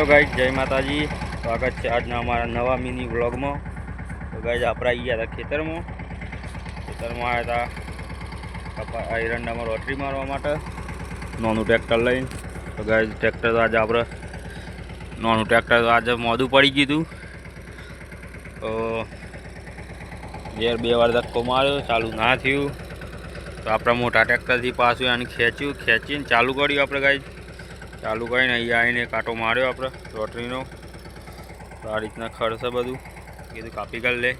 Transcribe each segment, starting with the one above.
તો ગાઈઝ જય માતાજી. સ્વાગત છે આજના અમારા નવા મિની વ્લોગમાં તો ગાઈઝ આપણે આવી ગયા હતા ખેતરમાં. ખેતરમાં આવ્યા હતા કપા રોટરી મારવા માટે. નોનું ટ્રેક્ટર લઈને. તો ગાઈઝ ટ્રેક્ટર આજે આપણે નોનું ટ્રેક્ટર તો આજે મોડું પડી ગયું તો બે બે વાર ધક્કો માર્યો, ચાલુ ના થયું. તો આપણા મોટા ટ્રેક્ટરથી પાછું એને ખેંચ્યું. ખેંચીને ચાલુ કર્યું આપણે ગાઈઝ ચાલુ કરીને અહીંયા આવીને કાંટો માર્યો આપણે, રોટરીનો. આ રીતના ખર્ચ બધું. કીધું કાપી કરી લે.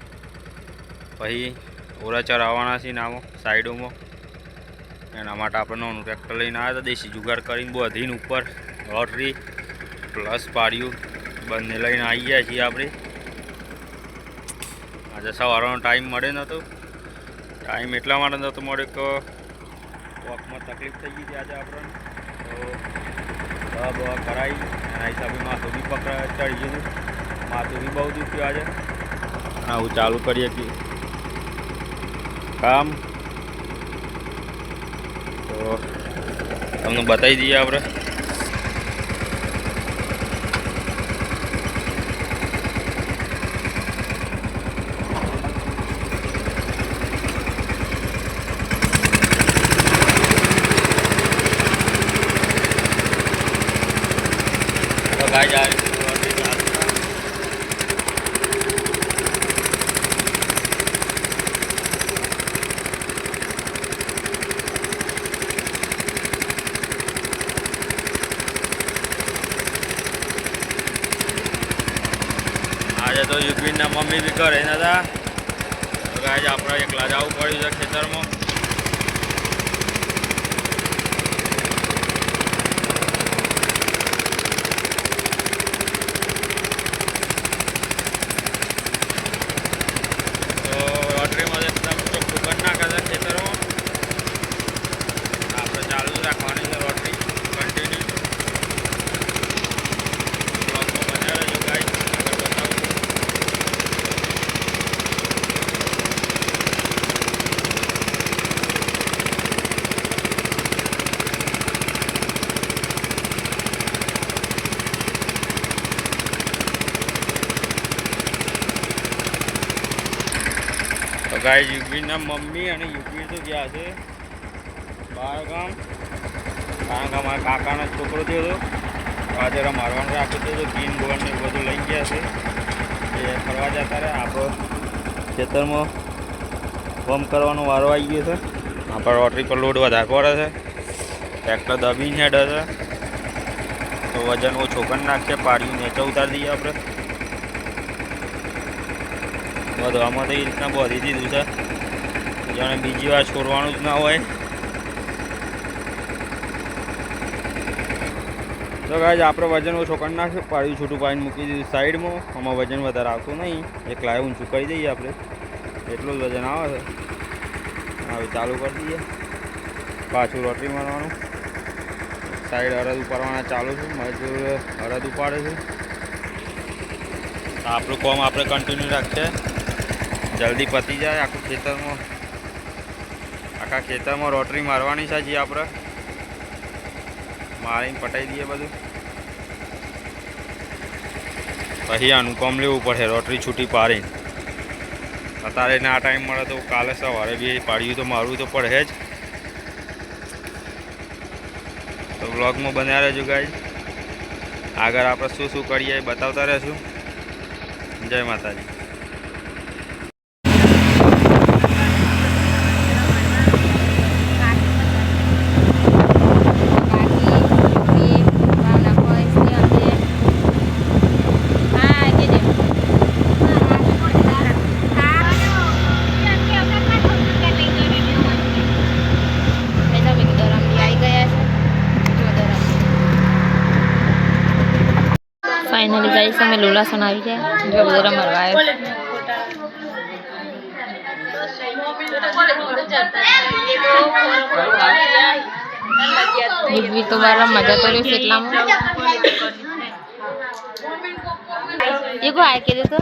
પછી ઓરાચાર આવવાના છે નામો, સાઈડોમાં. એના માટે આપણે નોનું ટ્રેક્ટર લઈને આવ્યા હતા, દેશી જુગાડ કરીને બધીને ઉપર. રોટરી પ્લસ પાડ્યું બંને લઈને આવી ગયા છીએ આપણે. આજે સવારનો ટાઈમ મળે નહોતો. ટાઈમ એટલા માટે નહોતો મળે કે વોકમાં તકલીફ થઈ ગઈ હતી આજે આપણને. તો દવા બવા કરાવી એના હિસાબે માથું બી પકડા ચડી ગયું માથું બી બહુ દુખ્યું આજે. આવું ચાલુ કરીએ કે કામ. તો તમને બતાવી દઈએ આપણે. આજે તો યુપીના મમ્મી બી ઘરે નતા. તો આજે આપણે એકલા જવું પડ્યું છે ખેતરમાં તો રોટરીમાં એકદમ ચોખ્ખું કરી નાખે છે ખેતરમાં આપણે ચાલુ જ રાખવાની છે રોટરી કન્ટિન્યુ બ્લોગમાં બન્યા રહેજો ગાઈસ આગળ બતાવું તો ગાય યુપીના મમ્મી અને યુગી તો ગયા છે. બાર ગામ કારણ કે અમારા કાકાનો છોકરો થયો હતો. આજે મારવાનું રાખ્યું હતું ગીન ગોળ ને એવું બધું લઈ ગયા છે. એ ફરવા જતા રહે આપણો ખેતરમાં પમ્પ કરવાનો વારો આવી ગયો છે. આપણે રોટરી પર લોડ વધારે પડે છે. ટ્રેક્ટર દબીને હેડે છે. તો વજન ઓછો કરી નાખીએ પાડીને નીચે ઉતારી દઈએ આપણે. બધું આમાં તો એ રીતના બધી દીધું છે. જાણે બીજી વાર છોડવાનું જ ના હોય. તો ગાય આપણે વજન ઓછો કરી નાખ્યું. પાડ્યું છૂટું પાડીને મૂકી દીધું સાઈડમાં. આમાં વજન વધારે આવતું નહીં. એક લાય ઊંચું કરી દઈએ આપણે. એટલું જ વજન આવે છે. હવે ચાલુ કરી દઈએ. પાછું રોટરી મારવાનું. સાઈડ અરદ ઉપાડવાના ચાલુ છે. મજૂર અરદ ઉપાડે છે. આપણું કોમ આપણે કન્ટિન્યુ રાખશે જલ્દી પતી જાય આખું ખેતરમાં. આખા ખેતરમાં રોટરી મારવાની છે હજી આપણે. મારીને પટાઈ દઈએ બધું. પછી આનું લેવું પડે, રોટરી છૂટી પાડીને. અત્યારે ના ટાઈમ મળે તો કાલે સવારે બી પાડ્યું તો મારવું તો પડે જ. તો બ્લોગમાં બન્યા રહેજો ગાઈ આગળ આપણે શું શું કરીએ બતાવતા રહેશું. જય માતાજી. ગાઈસ અમે લોલાસન આવી ગયા જો બધા રમવા આવ્યો દિવ્ય તો બાર મજા તો રહ્યો છે એટલામાં એ કો આય કીધું તો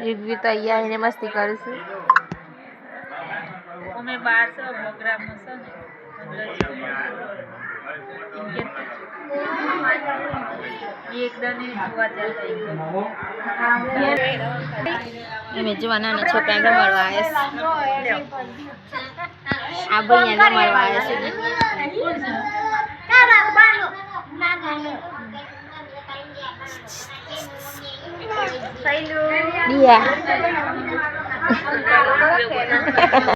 દિવ્ય તો અહીંયા આવીને મસ્તી કરે છે અમે બાર છે મોગરામાં છે ને અંદર છે. એમ કે અમે જોવા નાના છોકરાને રમાડવા આવ્યા આ ભાઈ એને મળવા આવે છે. દિયા